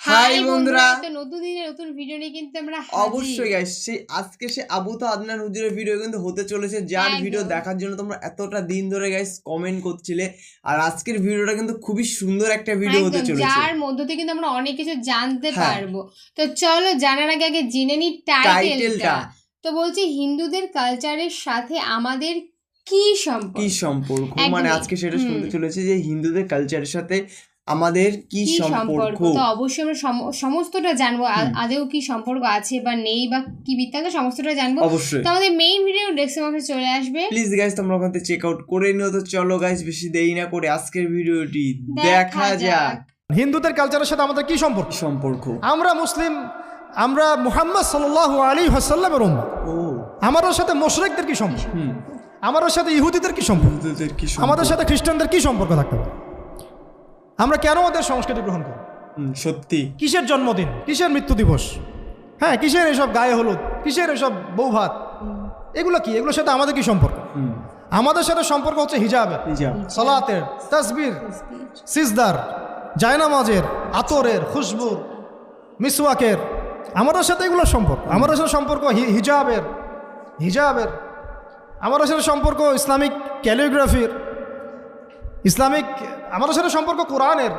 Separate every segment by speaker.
Speaker 1: High বন্ধুরা।
Speaker 2: তো নতুন দিনে নতুন ভিডিও নিয়ে কিন্তু আমরা
Speaker 1: অবশ্যই গাইস সেই আজকে সে আবু তো আদনান হুজুরের ভিডিও কিন্তু হতে চলেছে। যার ভিডিও দেখার জন্য তোমরা এতটা দিন ধরে গাইস কমেন্ট করছিলে। আর আজকের ভিডিওটা কিন্তু খুবই সুন্দর একটা ভিডিও হতে চলেছে।
Speaker 2: যার মধ্য থেকে কিন্তু আমরা অনেক কিছু জানতে
Speaker 1: হ্যাঁ।
Speaker 2: পারব। তো চলো জানার আগে আগে জেনে নি
Speaker 1: টাইটেলটা
Speaker 2: তো বলছি হিন্দুদের কালচারের সাথে আমাদের কি সম্পর্ক?
Speaker 1: কি সম্পর্ক? মানে আজকে সেটা শুনতে চলেছে যে হিন্দুদের কালচারের সাথে আমাদের কি
Speaker 2: সম্পর্ক? তো অবশ্যই আমরা সম- সমস্তটা জানব। আদেও কি সম্পর্ক আছে বা নেই বা কি বৃত্তান্ত সমস্তটা জানব।
Speaker 1: অবশ্যই।
Speaker 2: তো আমাদের মেইন ভিডিও ডেসক্রিপশনে চলে আসবে।
Speaker 1: প্লিজ গাইস তোমরা ওখান থেকে চেক আউট করে নিও। তো চলো গাইস বেশি দেরি না করে আজকের ভিডিওটি দেখা যাক।
Speaker 3: হিন্দুদের কালচারের সাথে আমাদের কি সম্পর্ক?
Speaker 1: সম্পর্ক?
Speaker 3: আমরা মুসলিম আমরা মুহাম্মদ সাল্লাহ আলী হাসাল্লামের উম্মত।
Speaker 1: ও।
Speaker 3: আমাদের সাথে মোশরেকদের কি সম্পর্ক?
Speaker 1: হুম।
Speaker 3: আমাদের সাথে ইহুদিদের কি সম্পর্ক? আমাদের সাথে খ্রিস্টানদের কি সম্পর্ক থাকতে পারে? আমরা কেন ওদের সংস্কৃতি গ্রহণ করি?
Speaker 1: সত্যি।
Speaker 3: কিসের জন্মদিন? কিসের মৃত্যু দিবস? হ্যাঁ কিসের এসব গায়ে হলুদ? কিসের এসব বৌভাত? এগুলো কি? এগুলোর সাথে আমাদের কি সম্পর্ক? আমাদের সাথে সম্পর্ক হচ্ছে হিজাবের
Speaker 1: হিজাব।
Speaker 3: সলাতের তসবির সিজদার জায়নামাজের আতরের খুশবুর মিসওয়াকের। আমাদের সাথে এগুলোর সম্পর্ক। আমাদের সাথে সম্পর্ক হিজাবের। হিজাবের। আমাদের সাথে সম্পর্ক ইসলামিক ক্যালিগ্রাফির। ইসলামিক আমাদের সাথে সম্পর্ক কোরআনের,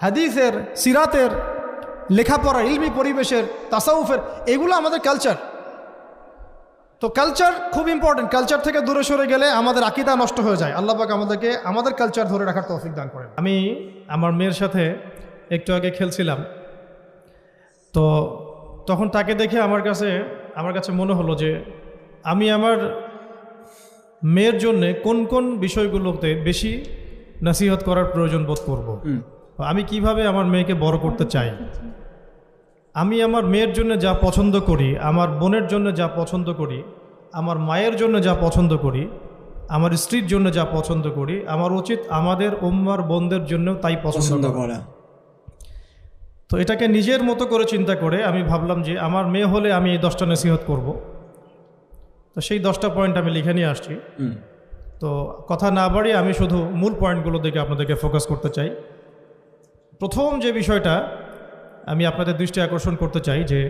Speaker 3: হাদিসের, সিরাতের, লেখাপড়া, ইলমি পরিবেশের, তাসাউফের, এগুলো আমাদের কালচার তো কালচার খুব ইম্পর্টেন্ট কালচার থেকে দূরে সরে গেলে আমাদের আকিদা নষ্ট হয়ে যায়। আল্লাহ পাক আমাদেরকে, আমাদের কালচার ধরে রাখার তৌফিক দান করেন। আমি আমার মেয়ের সাথে একটু আগে খেলছিলাম। তো তখন তাকে দেখে আমার কাছে আমার কাছে মনে হলো যে আমি আমার মেয়ের জন্যে কোন কোন বিষয়গুলোতে বেশি নাসিহত করার প্রয়োজন বোধ করব। আমি কীভাবে আমার মেয়েকে বড় করতে চাই? আমি আমার মেয়ের জন্য যা পছন্দ করি আমার বোনের জন্য যা পছন্দ করি আমার মায়ের জন্য যা পছন্দ করি আমার স্ত্রীর জন্য যা পছন্দ করি আমার উচিত আমাদের উম্মার বোনদের জন্য তাই পছন্দ করা। তো এটাকে নিজের মতো করে চিন্তা করে আমি ভাবলাম যে আমার মেয়ে হলে আমি এই দশটা নসিহত করব। তো সেই দশটা পয়েন্ট আমি লিখে নিয়ে আসছি। তো কথা না বাড়িয়ে আমি শুধু মূল পয়েন্টগুলো দিকে আপনাদেরকে ফোকাস করতে চাই। প্রথম যে বিষয়টা আমি আপনাদের দৃষ্টি আকর্ষণ করতে চাই যে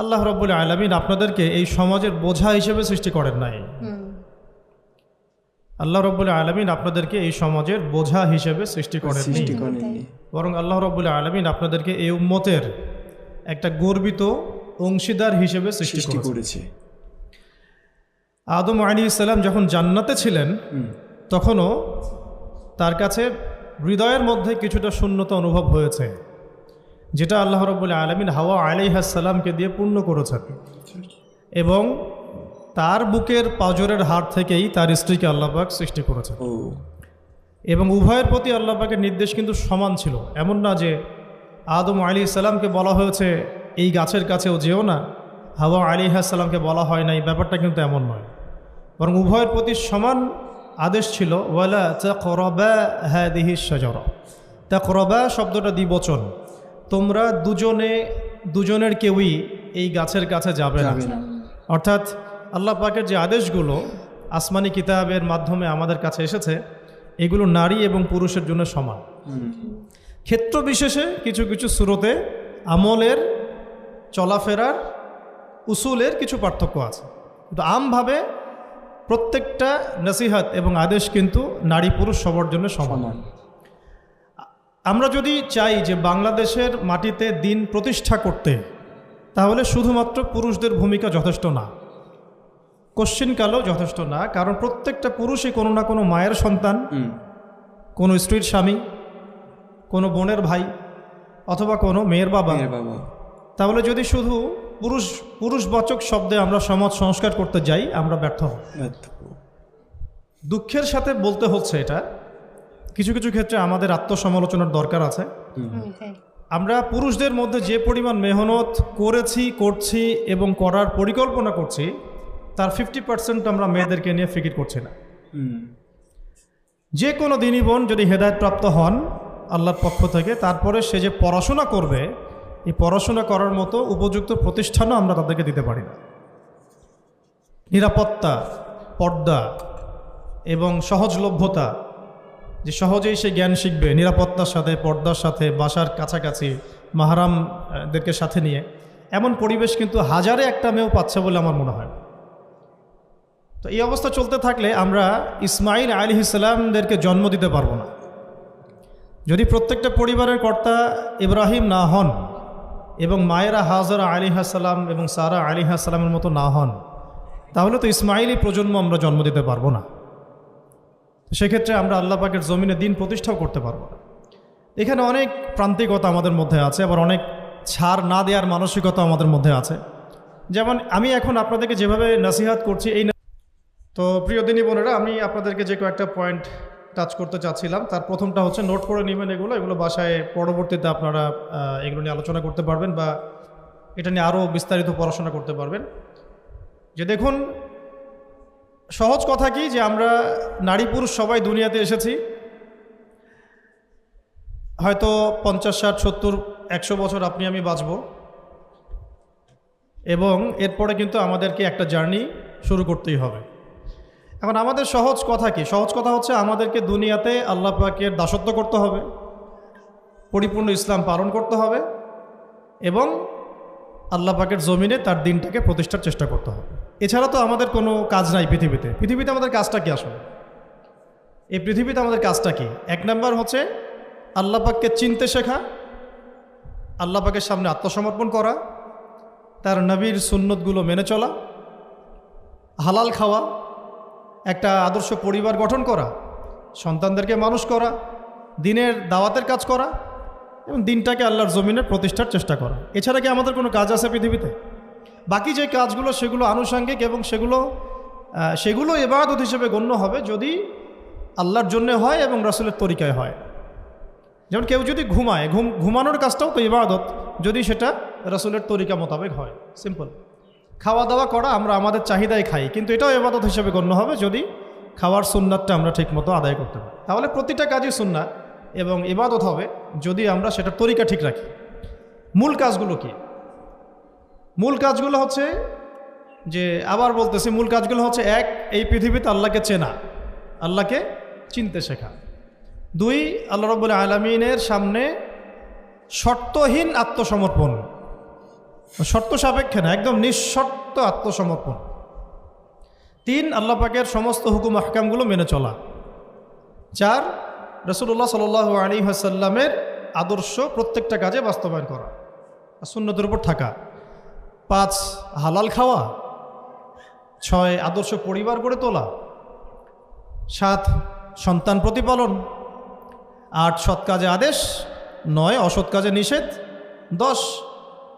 Speaker 3: আল্লাহ রব্বুল আলমিন আপনাদেরকে এই সমাজের বোঝা হিসেবে সৃষ্টি করেন নাই। আল্লাহ রব্বুল আলমিন আপনাদেরকে এই সমাজের বোঝা হিসেবে সৃষ্টি করেননি।
Speaker 1: সৃষ্টি
Speaker 3: বরং আল্লাহ রব্বুল আলমিন আপনাদেরকে এই উম্মতের একটা গর্বিত অংশীদার হিসেবে সৃষ্টি
Speaker 1: করেছে।
Speaker 3: আদম আলী ইসলাম যখন জান্নাতে ছিলেন তখনও তার কাছে হৃদয়ের মধ্যে কিছুটা শূন্যতা অনুভব হয়েছে যেটা আল্লাহ রব্বুল আলমিন হাওয়া আলাইহাসাল্লামকে দিয়ে পূর্ণ করেছেন। এবং তার বুকের পাজরের হাড় থেকেই তার স্ত্রীকে আল্লাহবাক সৃষ্টি করেছেন।
Speaker 1: ও।
Speaker 3: এবং উভয়ের প্রতি আল্লাহবাকের নির্দেশ কিন্তু সমান ছিল। এমন না যে আদম আলী ইসলামকে বলা হয়েছে এই গাছের কাছেও যেও না। হাওয়া আলী সাল্লামকে বলা হয় না এই ব্যাপারটা কিন্তু এমন নয়। বরং উভয়ের প্রতি সমান আদেশ ছিল ওয়ালা করবা হ্যাঁ দিহি সজরা তা করবা শব্দটা দ্বিবচন। তোমরা দুজনে দুজনের কেউই এই গাছের কাছে যাবে না। অর্থাৎ আল্লাহ পাকের যে আদেশগুলো আসমানি কিতাবের মাধ্যমে আমাদের কাছে এসেছে এগুলো নারী এবং পুরুষের জন্য সমান। ক্ষেত্র বিশেষে কিছু কিছু সুরতে আমলের চলাফেরার উসুলের কিছু পার্থক্য আছে। কিন্তু আমভাবে প্রত্যেকটা নসিহাত এবং আদেশ কিন্তু নারী পুরুষ সবার জন্য সমান। আমরা যদি চাই যে বাংলাদেশের মাটিতে দিন প্রতিষ্ঠা করতে তাহলে শুধুমাত্র পুরুষদের ভূমিকা যথেষ্ট না। কোশ্চিনকালও যথেষ্ট না কারণ প্রত্যেকটা পুরুষই কোনো না কোনো মায়ের সন্তান কোনো স্ত্রীর স্বামী কোনো বোনের ভাই অথবা কোনো মেয়ের বাবা। তাহলে যদি শুধু পুরুষ পুরুষবাচক শব্দে আমরা সমাজ সংস্কার করতে যাই আমরা ব্যর্থ হব। দুঃখের সাথে বলতে হচ্ছে এটা কিছু কিছু ক্ষেত্রে আমাদের আত্মসমালোচনার দরকার আছে। আমরা পুরুষদের মধ্যে যে পরিমাণ মেহনত করেছি করছি এবং করার পরিকল্পনা করছি তার ফিফটি পার্সেন্ট আমরা মেয়েদেরকে নিয়ে ফিকির করছি না। যে কোনো দিনই বোন যদি হেদায়তপ্রাপ্ত হন আল্লাহর পক্ষ থেকে তারপরে সে যে পড়াশোনা করবে এই পড়াশোনা করার মতো উপযুক্ত প্রতিষ্ঠানও আমরা তাদেরকে দিতে পারি না। নিরাপত্তা, পর্দা এবং সহজলভ্যতা, যে সহজেই সে জ্ঞান শিখবে নিরাপত্তার সাথে, পর্দার সাথে, বাসার কাছাকাছি, মাহারামদেরকে সাথে নিয়ে, এমন পরিবেশ কিন্তু হাজারে একটা মেয়েও পাচ্ছে বলে আমার মনে হয় তো এই অবস্থা চলতে থাকলে আমরা ইসমাইল আলী ইসলামদেরকে জন্ম দিতে পারব না। যদি প্রত্যেকটা পরিবারের কর্তা ইব্রাহিম না হন এবং মায়েরা হাজরা আলী হাসালাম এবং সারা আলী হাসালামের মতো না হন, তাহলে তো ইসমাইলি প্রজন্ম আমরা জন্ম দিতে পারব না। সেক্ষেত্রে আমরা আল্লাহ পাকের জমিনে দিন প্রতিষ্ঠাও করতে পারব না। এখানে অনেক প্রান্তিকতা আমাদের মধ্যে আছে, আবার অনেক ছাড় না দেওয়ার মানসিকতা আমাদের মধ্যে আছে। যেমন আমি এখন আপনাদেরকে যেভাবে নাসিহাত করছি, এই তো প্রিয় দিনী বোনেরা, আমি আপনাদেরকে যে কয়েকটা পয়েন্ট টাচ করতে চাচ্ছিলাম। তার প্রথমটা হচ্ছে নোট করে নেবেন এগুলো। এগুলো বাসায় পরবর্তীতে আপনারা এগুলো নিয়ে আলোচনা করতে পারবেন বা এটা নিয়ে আরও বিস্তারিত পড়াশোনা করতে পারবেন। যে দেখুন, সহজ কথা কি যে আমরা নারী পুরুষ সবাই দুনিয়াতে এসেছি। হয়তো পঞ্চাশ, ষাট, সত্তর, একশো বছর আপনি, আমি বাঁচব। এবং এরপরে কিন্তু আমাদেরকে একটা জার্নি শুরু করতেই হবে। এখন আমাদের সহজ কথা কি? সহজ কথা হচ্ছে আমাদেরকে দুনিয়াতে আল্লাহ পাকের দাসত্ব করতে হবে, পরিপূর্ণ ইসলাম পালন করতে হবে এবং আল্লাহ পাকের জমিনে তার দিনটাকে প্রতিষ্ঠার চেষ্টা করতে হবে। এছাড়া তো আমাদের কোনো কাজ নাই পৃথিবীতে। পৃথিবীতে আমাদের কাজটা কি আসলে? এই পৃথিবীতে আমাদের কাজটা কি? এক নাম্বার হচ্ছে আল্লাহ পাককে চিনতে শেখা, আল্লাহ পাকের সামনে আত্মসমর্পণ করা, তার নবীর সুন্নতগুলো মেনে চলা, হালাল খাওয়া একটা আদর্শ পরিবার গঠন করা, সন্তানদেরকে মানুষ করা, দিনের দাওয়াতের কাজ করা, এবং দিনটাকে আল্লাহর জমিনে প্রতিষ্ঠার চেষ্টা করা। এছাড়া কি আমাদের কোনো কাজ আছে পৃথিবীতে? বাকি যে কাজগুলো, সেগুলো আনুষঙ্গিক এবং সেগুলো সেগুলো এবাদত হিসেবে গণ্য হবে যদি আল্লাহর জন্য হয় এবং রাসুলের তরিকায় হয়। যেমন কেউ যদি ঘুমায়, ঘুম, ঘুমানোর কাজটাও তো ইবাদত, যদি সেটা রাসুলের তরিকা মোতাবেক হয়। সিম্পল। খাওয়া দাওয়া করা আমরা আমাদের চাহিদাই খাই, কিন্তু এটাও ইবাদত হিসেবে গণ্য হবে যদি খাওয়ার সুন্নাতটা আমরা ঠিকমতো আদায় করতে পারি। তাহলে প্রতিটা কাজই সুন্নাত এবং ইবাদত হবে যদি আমরা সেটার তরিকা ঠিক রাখি। মূল কাজগুলো কি? মূল কাজগুলো হচ্ছে যে, আবার বলতেছি, মূল কাজগুলো হচ্ছে এক, এই পৃথিবীতে আল্লাহকে চেনা, আল্লাহকে চিনতে শেখা। দুই, আল্লাহ রব্বুল আলমিনের সামনে শর্তহীন আত্মসমর্পণ। শর্ত সাপেক্ষে না, একদম নিঃশর্ত আত্মসমর্পণ। তিন, আল্লাহ পাকের সমস্ত হুকুম, আহকামগুলো মেনে চলা। চার রসুল্লাহ সাল আলী হাসাল্লামের আদর্শ প্রত্যেকটা কাজে বাস্তবায়ন করা সুন্নতের উপর থাকা। পাঁচ, হালাল খাওয়া। ছয়, আদর্শ পরিবার গড়ে তোলা। সাত, সন্তান প্রতিপালন। আট, সৎ কাজে আদেশ। নয়, অসৎ কাজে নিষেধ। দশ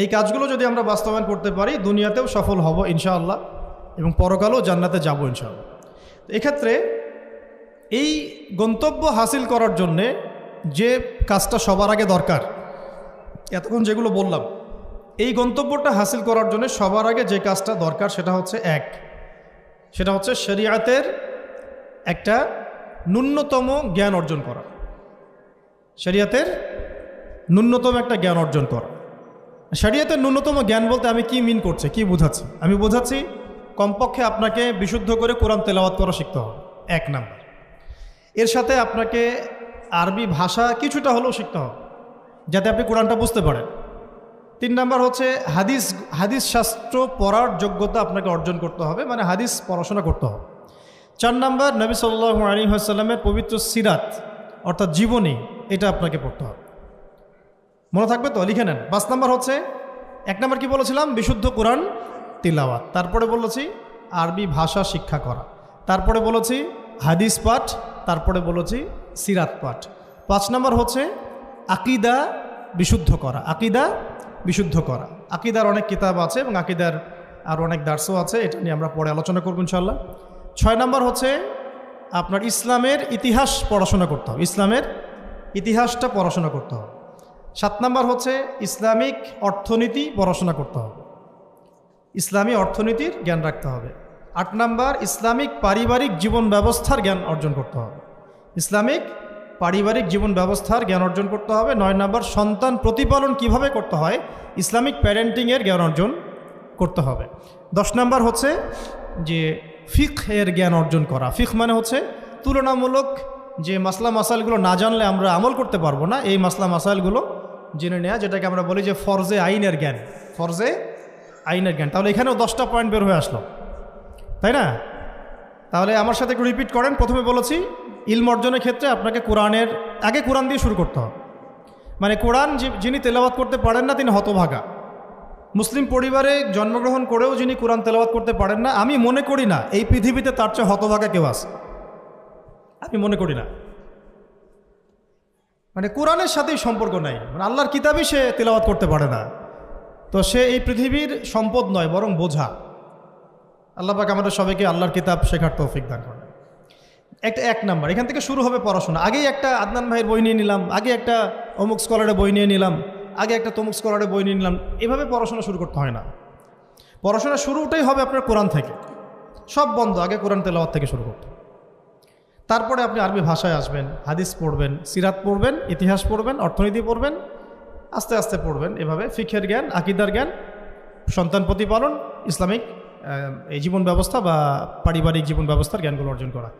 Speaker 3: এই কাজগুলো যদি আমরা বাস্তবায়ন করতে পারি, দুনিয়াতেও সফল হব ইনশাআল্লাহ এবং পরকালেও জান্নাতে যাব ইনশাআল্লাহ। তো এক্ষেত্রে এই গন্তব্য হাসিল করার জন্যে যে কাজটা সবার আগে দরকার, এতক্ষণ যেগুলো বললাম, এই গন্তব্যটা হাসিল করার জন্য সবার আগে যে কাজটা দরকার সেটা হচ্ছে এক, সেটা হচ্ছে শরিয়াতের একটা ন্যূনতম জ্ঞান অর্জন করা। শরিয়াতের ন্যূনতম একটা জ্ঞান অর্জন করা। শরিয়াতের ন্যূনতম জ্ঞান বলতে আমি কি মিন করছে, কি বোঝাচ্ছি? আমি বোঝাচ্ছি, কমপক্ষে আপনাকে বিশুদ্ধ করে কোরআন তেলাওয়াত করা শিখতে হবে। এক নাম্বার। এর সাথে আপনাকে আরবি ভাষা কিছুটা হলেও শিখতে হবে, যাতে আপনি কোরআনটা বুঝতে পারেন। তিন নাম্বার হচ্ছে, হাদিস হাদিস শাস্ত্র পড়ার যোগ্যতা আপনাকে অর্জন করতে হবে মানে হাদিস পড়াশোনা করতে হবে। চার নাম্বার, নবী সাল্লাহ আলী আসাল্লামের পবিত্র সিরাত, অর্থাৎ জীবনী, এটা আপনাকে পড়তে হবে। মনে থাকবে তো? লিখে নেন। পাঁচ নাম্বার হচ্ছে, এক নাম্বার কি বলেছিলাম? বিশুদ্ধ কোরআন, তিলাওয়াত। তারপরে বলেছি, আরবি ভাষা শিক্ষা করা। তারপরে বলেছি, হাদিস পাঠ। তারপরে বলেছি, সিরাত পাঠ। পাঁচ নাম্বার হচ্ছে, আকিদা বিশুদ্ধ করা। আকিদা বিশুদ্ধ করা। আকিদার অনেক কিতাব আছে এবং আকিদার আর অনেক দার্সও আছে, এটা নিয়ে আমরা পরে আলোচনা করব ইনশাল্লাহ ছয় নাম্বার হচ্ছে, আপনার ইসলামের ইতিহাস পড়াশোনা করতে হবে। ইসলামের ইতিহাসটা পড়াশোনা করতে হবে। সাত নাম্বার হচ্ছে ইসলামিক অর্থনীতি পড়াশোনা করতে হবে। ইসলামী অর্থনীতির জ্ঞান রাখতে হবে। আট নাম্বার, ইসলামিক পারিবারিক জীবন ব্যবস্থার জ্ঞান অর্জন করতে হবে। ইসলামিক পারিবারিক জীবন ব্যবস্থার জ্ঞান অর্জন করতে হবে। নয় নাম্বার, সন্তান প্রতিপালন কীভাবে করতে হয়? ইসলামিক প্যারেন্টিংয়ের জ্ঞান অর্জন করতে হবে। দশ নাম্বার হচ্ছে যে ফিক এর জ্ঞান অর্জন করা। ফিক মানে হচ্ছে তুলনামূলক যে মাসলা মাসাইলগুলো না জানলে আমরা আমল করতে পারব না, এই মাসলা মাসাইলগুলো জেনে নেওয়া যেটাকে আমরা বলি যে ফরজে আইনের জ্ঞান। ফরজে আইনের জ্ঞান। তাহলে এখানেও দশটা পয়েন্ট বের হয়ে আসলো। তাই না? তাহলে আমার সাথে একটু রিপিট করেন। প্রথমে বলেছি, ইলম অর্জনের ক্ষেত্রে আপনাকে কোরআনের, আগে কোরআন দিয়ে শুরু করতে হবে। মানে কোরআন যিনি তেলাওয়াত করতে পারেন না, তিনি হতভাগা। মুসলিম পরিবারে জন্মগ্রহণ করেও যিনি কোরআন তেলাওয়াত করতে পারেন না, আমি মনে করি না, এই পৃথিবীতে তার চেয়ে হতভাগা কেউ আছে। আমি মনে করি না। মানে কোরআনের সাথেই সম্পর্ক নাই। মানে আল্লাহর কিতাবই সে তেলাওয়াত করতে পারে না। তো সে এই পৃথিবীর সম্পদ নয়, বরং বোঝা। পাক আমাদের সবাইকে আল্লাহর কিতাব শেখার তৌফিক দান করেন। একটা এক নাম্বার, এখান থেকে শুরু হবে পড়াশোনা। আগেই একটা আদনান ভাইয়ের বই নিয়ে নিলাম, আগে একটা অমুক স্কলারের বই নিয়ে নিলাম, আগে একটা তমুক স্কলারের বই নিয়ে নিলাম। এভাবে পড়াশোনা শুরু করতে হয় না। পড়াশোনা শুরুটাই হবে আপনার কোরআন থেকে। সব বন্ধ, আগে কোরআন তেলাওয়াত থেকে শুরু করতে। তারপরে আপনি আরবি ভাষায় আসবেন, হাদিস পড়বেন, সিরাত পড়বেন, ইতিহাস পড়বেন, অর্থনীতি পড়বেন, আস্তে আস্তে পড়বেন এভাবে, ফিখের জ্ঞান, আকিদার জ্ঞান, সন্তান প্রতিপালন, ইসলামিক এই জীবন ব্যবস্থা বা পারিবারিক জীবন ব্যবস্থার জ্ঞানগুলো অর্জন করা।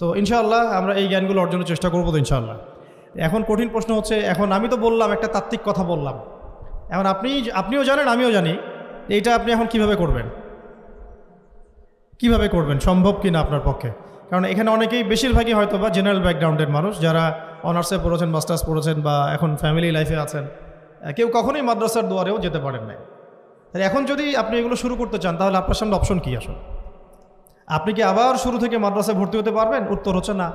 Speaker 3: তো ইনশাআল্লাহ আমরা এই জ্ঞানগুলো অর্জনের চেষ্টা করব তো ইনশাআল্লাহ। এখন কঠিন প্রশ্ন হচ্ছে, এখন আমি তো বললাম, একটা তাত্ত্বিক কথা বললাম। এখন আপনি আপনিও জানেন, আমিও জানি, এইটা আপনি এখন কীভাবে করবেন? কীভাবে করবেন? সম্ভব কি না আপনার পক্ষে? কারণ এখানে অনেকেই বেশিরভাগই হয়তো বা জেনারেল ব্যাকগ্রাউন্ডের মানুষ যারা অনার্সে পড়েছেন মাস্টার্স পড়েছেন বা এখন ফ্যামিলি লাইফে আছেন। কেউ কখনোই মাদ্রাসার দুয়ারেও যেতে পারেন না তাহলে এখন যদি আপনি এগুলো শুরু করতে চান, তাহলে আপনার সামনে অপশন কী আসলে? আপনি কি আবার শুরু থেকে মাদ্রাসায় ভর্তি হতে পারবেন? উত্তর হচ্ছে না।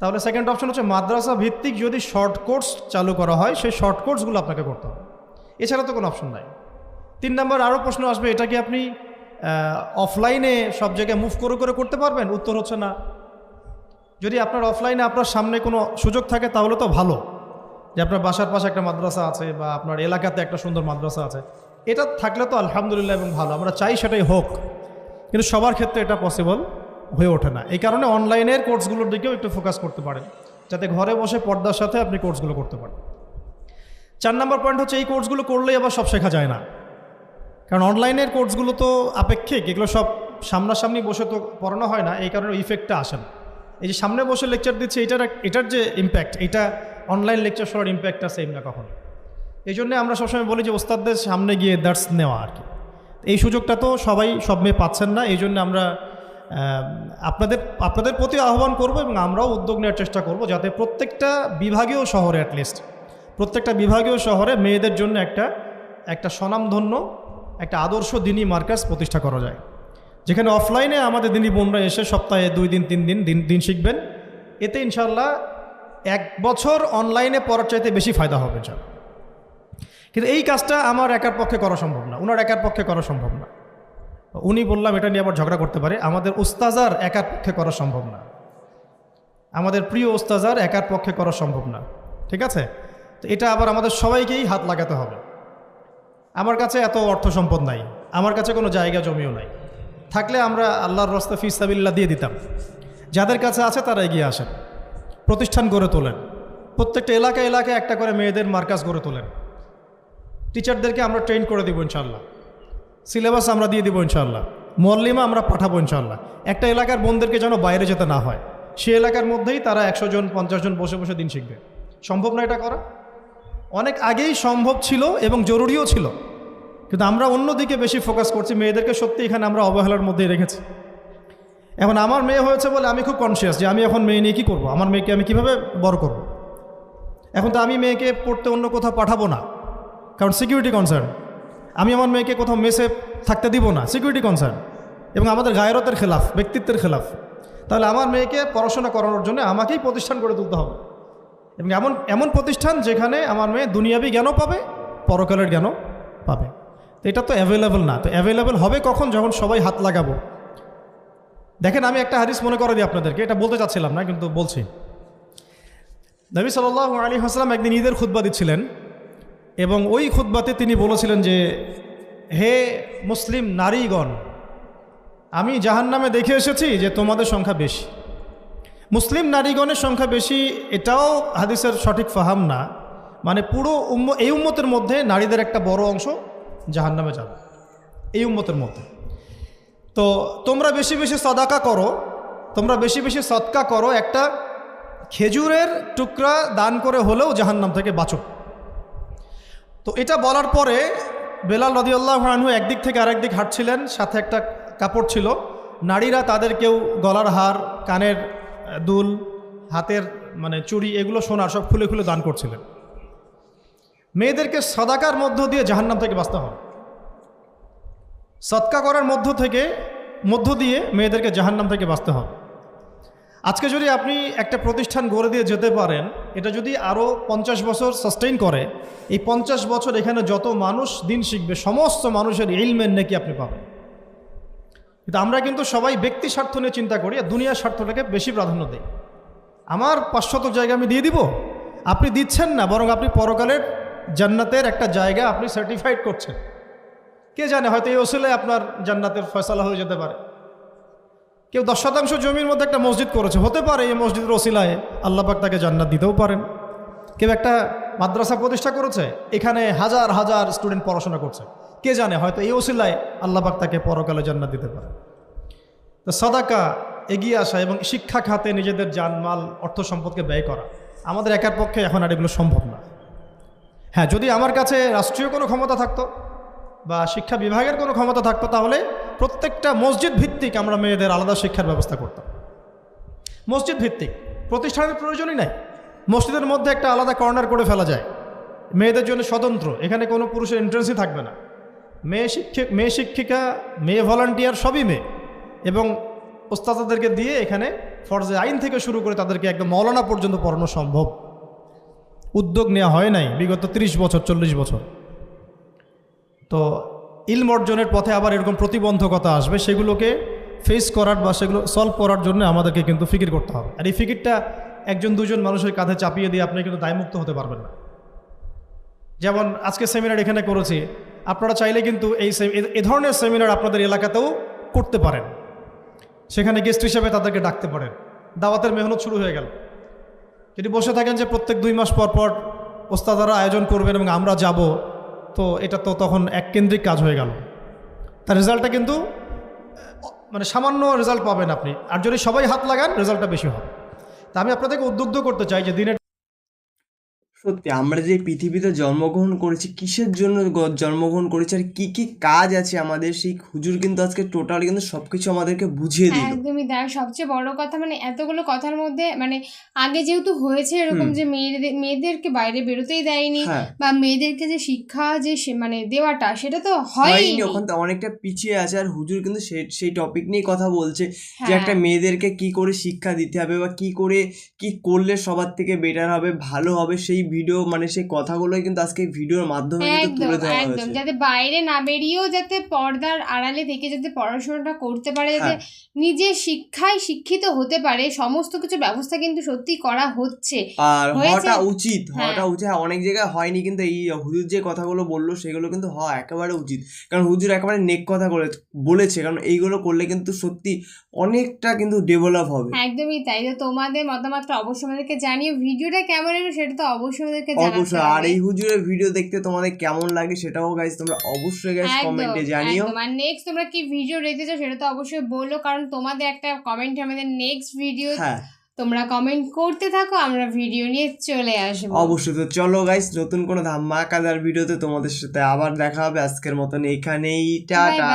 Speaker 3: তাহলে সেকেন্ড অপশন হচ্ছে মাদ্রাসা ভিত্তিক যদি শর্ট কোর্স চালু করা হয়, সেই শর্ট কোর্সগুলো আপনাকে করতে হবে। এছাড়া তো কোনো অপশন নাই। তিন নম্বর আরও প্রশ্ন আসবে, এটা কি আপনি অফলাইনে সব জায়গায় মুভ করে করে করতে পারবেন? উত্তর হচ্ছে না। যদি আপনার অফলাইনে আপনার সামনে কোনো সুযোগ থাকে, তাহলে তো ভালো। যে আপনার বাসার পাশে একটা মাদ্রাসা আছে বা আপনার এলাকাতে একটা সুন্দর মাদ্রাসা আছে। এটা থাকলে তো আলহামদুলিল্লাহ এবং ভালো। আমরা চাই সেটাই হোক। কিন্তু সবার ক্ষেত্রে এটা পসিবল হয়ে ওঠে না। এই কারণে অনলাইনের কোর্সগুলোর দিকেও একটু ফোকাস করতে পারেন। যাতে ঘরে বসে পর্দার সাথে আপনি কোর্সগুলো করতে পারেন। চার নম্বর পয়েন্ট হচ্ছে, এই কোর্সগুলো করলেই আবার সব শেখা যায় না। কারণ অনলাইনের কোর্সগুলো তো আপেক্ষিক, এগুলো সব সামনাসামনি বসে তো পড়ানো হয় না, এই কারণে ইফেক্টটা আসে না। এই যে সামনে বসে লেকচার দিচ্ছে, এটার এটার যে ইম্প্যাক্ট এটা অনলাইন লেকচার শোনার ইম্প্যাক্টটা সেম না কখন। এই জন্যে আমরা সবসময় বলি যে ওস্তাদদের সামনে গিয়ে দার্স নেওয়া আর কি। এই সুযোগটা তো সবাই সব মেয়ে পাচ্ছেন না, এই জন্য আমরা আপনাদের আপনাদের প্রতি আহ্বান করব এবং আমরাও উদ্যোগ নেওয়ার চেষ্টা করব যাতে প্রত্যেকটা বিভাগীয় শহরে অ্যাটলিস্ট প্রত্যেকটা বিভাগীয় শহরে মেয়েদের জন্য একটা একটা স্বনামধন্য একটা আদর্শ দিনী মার্কাস প্রতিষ্ঠা করা যায়। যেখানে অফলাইনে আমাদের দিনী বোনরা এসে সপ্তাহে দুই দিন, তিন দিন দিন দিন শিখবেন। এতে ইনশাল্লাহ এক বছর অনলাইনে পড়ার চাইতে বেশি ফায়দা হবে ইনশাল্লাহ কিন্তু এই কাজটা আমার একার পক্ষে করা সম্ভব না, ওনার একার পক্ষে করা সম্ভব না। উনি বললাম, এটা নিয়ে আবার ঝগড়া করতে পারে। আমাদের উস্তাজার একার পক্ষে করা সম্ভব না। আমাদের প্রিয় উস্তাজার একার পক্ষে করা সম্ভব না। ঠিক আছে? তো এটা আবার আমাদের সবাইকেই হাত লাগাতে হবে। আমার কাছে এত অর্থ সম্পদ নাই। আমার কাছে কোনো জায়গা জমিও নাই। থাকলে আমরা আল্লাহর রস্তা ফিসাবিল্লা দিয়ে দিতাম। যাদের কাছে আছে তারা এগিয়ে আসেন। প্রতিষ্ঠান গড়ে তোলেন। প্রত্যেকটা এলাকা এলাকায় একটা করে মেয়েদের মার্কাজ গড়ে তোলেন। টিচারদেরকে আমরা ট্রেন করে দিব ইনশাল্লাহ সিলেবাস আমরা দিয়ে দিব ইনশাল্লাহ মল্লিমা আমরা পাঠাবো ইনশাল্লাহ একটা এলাকার বোনদেরকে যেন বাইরে যেতে না হয়। সে এলাকার মধ্যেই তারা একশো জন, পঞ্চাশ জন বসে বসে দিন শিখবে। সম্ভব না এটা করা? অনেক আগেই সম্ভব ছিল এবং জরুরিও ছিল। কিন্তু আমরা অন্যদিকে বেশি ফোকাস করছি, মেয়েদেরকে সত্যি এখানে আমরা অবহেলার মধ্যেই রেখেছি। এখন আমার মেয়ে হয়েছে বলে আমি খুব কনসিয়াস যে আমি এখন মেয়ে নিয়ে কী করব? আমার মেয়েকে আমি কীভাবে বড় করব। এখন তো আমি মেয়েকে পড়তে অন্য কোথাও পাঠাবো না, কারণ সিকিউরিটি কনসার্ন আমি আমার মেয়েকে কোথাও মেসে থাকতে দিব না সিকিউরিটি কনসার্ন এবং আমাদের গায়রতের খেলাফ, ব্যক্তিত্বের খেলাফ। তাহলে আমার মেয়েকে পড়াশোনা করানোর জন্য আমাকেই প্রতিষ্ঠান করে তুলতে হবে। এবং এমন এমন প্রতিষ্ঠান যেখানে আমার মেয়ে দুনিয়াবি জ্ঞানও পাবে, পরকালের জ্ঞানও পাবে। তো এটা তো অ্যাভেলেবল না। তো অ্যাভেলেবল হবে কখন? যখন সবাই হাত লাগাবো। দেখেন, আমি একটা হারিস মনে করে দিই আপনাদেরকে। এটা বলতে চাচ্ছিলাম না, কিন্তু বলছি। নবী সাল্লাহ আলী হাসলাম একদিন ঈদের খুতবা দিচ্ছিলেন এবং ওই খুতবাতে তিনি বলেছিলেন যে, হে মুসলিম নারীগণ, আমি জাহান্নামে দেখে এসেছি যে তোমাদের সংখ্যা বেশি। মুসলিম নারীগণের সংখ্যা বেশি, এটাও হাদিসের সঠিক ফাহাম না। মানে পুরো উম্ম, এই উম্মতের মধ্যে নারীদের একটা বড় অংশ জাহান্নামে যাবে। এই উম্মতের মধ্যে। তো তোমরা বেশি বেশি সদাকা করো, তোমরা বেশি বেশি সৎকা করো, একটা খেজুরের টুকরা দান করে হলেও জাহান্নাম থেকে বাঁচো। তো এটা বলার পরে বেলাল রদিউল্লাহ আনহু একদিক থেকে আরেক দিক হাঁটছিলেন, সাথে একটা কাপড় ছিল। নারীরা তাদের কেউ গলার হার, কানের দুল, হাতের মানে চুড়ি, এগুলো সোনার সব খুলে খুলে দান করছিলেন। মেয়েদেরকে সদাকার মধ্য দিয়ে জাহান্নাম থেকে বাঁচতে হবে। সৎকা করার মধ্য থেকে, মধ্য দিয়ে মেয়েদেরকে জাহান্নাম থেকে বাঁচতে হবে। আজকে যদি আপনি একটা প্রতিষ্ঠান গড়ে দিয়ে যেতে পারেন, এটা যদি আরও পঞ্চাশ বছর সাস্টেইন করে, এই পঞ্চাশ বছর এখানে যত মানুষ দিন শিখবে, সমস্ত মানুষের ইলমেন নাকি আপনি পাবেন। কিন্তু আমরা কিন্তু সবাই ব্যক্তি স্বার্থ নিয়ে চিন্তা করি আর দুনিয়ার স্বার্থটাকে বেশি প্রাধান্য দিই। আমার পাঁচশত জায়গা আমি দিয়ে দিব? আপনি দিচ্ছেন না, বরং আপনি পরকালের জান্নাতের একটা জায়গা আপনি সার্টিফাইড করছেন। কে জানে, হয়তো এই ওসিলায় আপনার জান্নাতের ফয়সালা হয়ে যেতে পারে। কেউ দশ শতাংশ জমির মধ্যে একটা মসজিদ করেছে, হতে পারে এই মসজিদের ওসিলায় আল্লাপাক তাকে জান্নাত দিতেও পারেন। কেউ একটা মাদ্রাসা প্রতিষ্ঠা করেছে, এখানে হাজার হাজার স্টুডেন্ট পড়াশোনা করছে। কে জানে, হয়তো এই ওসিলায় আল্লাপাক তাকে পরকালে জান্নাত দিতে পারে। তো সদাকা এগিয়ে আসা এবং শিক্ষা খাতে নিজেদের জানমাল, অর্থ সম্পদকে ব্যয় করা, আমাদের একার পক্ষে এখন আর এগুলো সম্ভব না। হ্যাঁ যদি আমার কাছে রাষ্ট্রীয় কোনো ক্ষমতা থাকতো বা শিক্ষা বিভাগের কোনো ক্ষমতা থাকতো, তাহলে প্রত্যেকটা মসজিদ ভিত্তিক আমরা মেয়েদের আলাদা শিক্ষার ব্যবস্থা করতাম। মসজিদ ভিত্তিক, প্রতিষ্ঠানের প্রয়োজনই নাই। মসজিদের মধ্যে একটা আলাদা কর্নার করে ফেলা যায়। মেয়েদের জন্য স্বতন্ত্র। এখানে কোনো পুরুষের এন্ট্রেন্সই থাকবে না। মেয়ে শিক্ষক, মেয়ে শিক্ষিকা, মেয়ে ভলান্টিয়ার সবই মেয়ে। এবং ওস্তাদাদেরকে দিয়ে এখানে ফরজে আইন থেকে শুরু করে তাদেরকে একদম মৌলানা পর্যন্ত পড়ানো সম্ভব। উদ্যোগ নেওয়া হয় নাই বিগত ৩০ বছর, চল্লিশ বছর। তো ইলম অর্জনের পথে আবার এরকম প্রতিবন্ধকতা আসবে, সেগুলোকে ফেস করার বা সেগুলো সলভ করার জন্য আমাদেরকে কিন্তু ফিকির করতে হবে। আর এই ফিকিরটা একজন, দুজন মানুষের কাঁধে চাপিয়ে দিয়ে আপনি কিন্তু দায়মুক্ত হতে পারবেন না। যেমন আজকে সেমিনার এখানে করেছি, আপনারা চাইলে কিন্তু এই এ- ধরনের সেমিনার আপনাদের এলাকাতেও করতে পারেন। সেখানে গেস্ট হিসেবে তাদেরকে ডাকতে পারেন। দাওয়াতের মেহনত শুরু হয়ে গেল। যদি বসে থাকেন যে প্রত্যেক দুই মাস পর পর ওস্তাদারা আয়োজন করবেন এবং আমরা যাব, তো এটা তো তখন এক কেন্দ্রিক কাজ হয়ে গেল। তার রেজাল্টটা কিন্তু মানে সামান্য রেজাল্ট পাবেন আপনি। আর যদি সবাই হাত লাগান রেজাল্টটা বেশি হবে। তা আমি আপনাদেরকে উদ্বুদ্ধ করতে চাই যে দিনের
Speaker 1: সত্যি আমরা যে পৃথিবীতে জন্মগ্রহণ করেছি কিসের জন্য জন্মগ্রহণ করেছি আর কি কি কাজ আছে আমাদের সেই হুজুর কিন্তু আজকে টোটালি কিন্তু সবকিছু আমাদেরকে বুঝিয়ে দিল।
Speaker 2: একদমই তাই সবচেয়ে বড় কথা মানে এতগুলো কথার মধ্যে মানে আগে যেহেতু হয়েছে এরকম যে মেয়েদের মেয়েদেরকে বাইরে বেরোতেই দেয়নি
Speaker 1: হ্যাঁ।
Speaker 2: বা মেয়েদেরকে যে শিক্ষা যে সে- মানে দেওয়াটা সেটা তো হয়নি
Speaker 1: ওখান থেকে অনেকটা পিছিয়ে আছে আর হুজুর কিন্তু সেই সেই টপিক নিয়ে কথা বলছে যে
Speaker 2: হ্যাঁ।
Speaker 1: একটা মেয়েদেরকে কি করে শিক্ষা দিতে হবে বা কি করে কি করলে সবার থেকে বেটার হবে ভালো হবে সেই ভিডিও মানে সেই কথাগুলোই কিন্তু আজকে ভিডিওর মাধ্যমে কিন্তু
Speaker 2: একদম
Speaker 1: তুলে ধরা
Speaker 2: একদম।
Speaker 1: হয়েছে।
Speaker 2: যাতে বাইরে না বেরিয়েও যাতে পর্দার আড়ালে থেকে যাতে পড়াশোনাটা করতে পারে যাতে
Speaker 1: হ্যাঁ।
Speaker 2: নিজের শিক্ষায় শিক্ষিত হতে পারে সমস্ত কিছু ব্যবস্থা কিন্তু সত্যি করা হচ্ছে।
Speaker 1: আর হওয়াটা উচিত
Speaker 2: হ্যাঁ।
Speaker 1: হওয়াটা উচিত। হ্যাঁ, অনেক জায়গায় হয়নি কিন্তু এই হুজুর যে কথাগুলো বলল সেগুলো কিন্তু হওয়া একেবারে উচিত। কারণ হুজুর একেবারে নেক কথা করে বলেছে। কারণ এইগুলো করলে কিন্তু সত্যি অনেকটা কিন্তু ডেভেলপ হবে।
Speaker 2: একদমই তাই। তো তোমাদের মতামতটা অবশ্যই আমাদেরকে জানিও। ভিডিওটা কেমন সেটা তো অবশ্যই আমাদেরকে
Speaker 1: অবশ্যই আর এই হুজুরের ভিডিও দেখতে তোমাদের কেমন লাগে সেটাও গাইজ তোমরা অবশ্যই গাইজ কমেন্টে জানিও।
Speaker 2: আর নেক্সট তোমরা কি ভিডিও দেখতে চাও সেটা তো অবশ্যই বলো কারণ তোমাদের একটা কমেন্ট আমাদের নেক্সট ভিডিও
Speaker 1: হ্যাঁ।
Speaker 2: তোমরা কমেন্ট করতে থাকো আমরা ভিডিও নিয়ে চলে আসব।
Speaker 1: অবশ্যই তো চলো গাইস নতুন কোনো ধামাকাদার ভিডিওতে তোমাদের সাথে আবার দেখা হবে। আজকের মতন এখানেই টাটা.